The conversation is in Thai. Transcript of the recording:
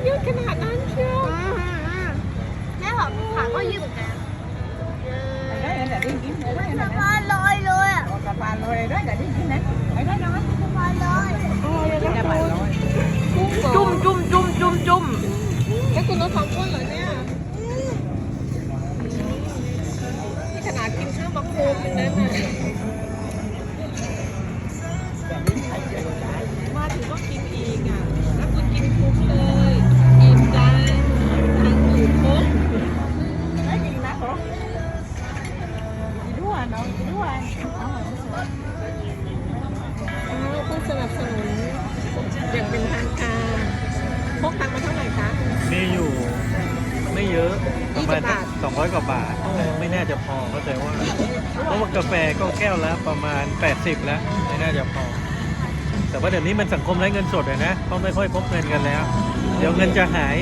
มันยืดขนาดนั้นเชียว แม่ขาขาก็ยืดเหมือนกัน Ở đây là đi kiếm ở đây สะ là พานลอยเลยอะ Cà phà lôi đó là đi kiếm đấy Ở đây đâu สะพานลอย Cà phà lôi จุ่มจุ่มจุ่มจุ่มจุ่มแล้วคุณรถความอ้วนเหรอเนี่ยนี่ขนาดกินข้าวบะโคมอย่างนั้นน่ะ Chị đua à nội, chị đua à อ้าวผู้สนับสนุนอย่างเป็นทางการพกตังค์มาเท่าไหร่คะ มีอยู่ไม่เยอะประมาณ20บาทสองร้อยกว่าบาทอ๋อไม่น่าจะพอเข้าใจว่า เพราะว่ากาแฟก็แก้วละประมาณ 80 แล้ว ไม่น่าจะพอ แต่ว่าเดี๋ยวนี้มันสังคมไร้เงินสดเลยนะเขาไม่ค่อยพกเงินกันแล้ว เดี๋ยวเงินจะหาย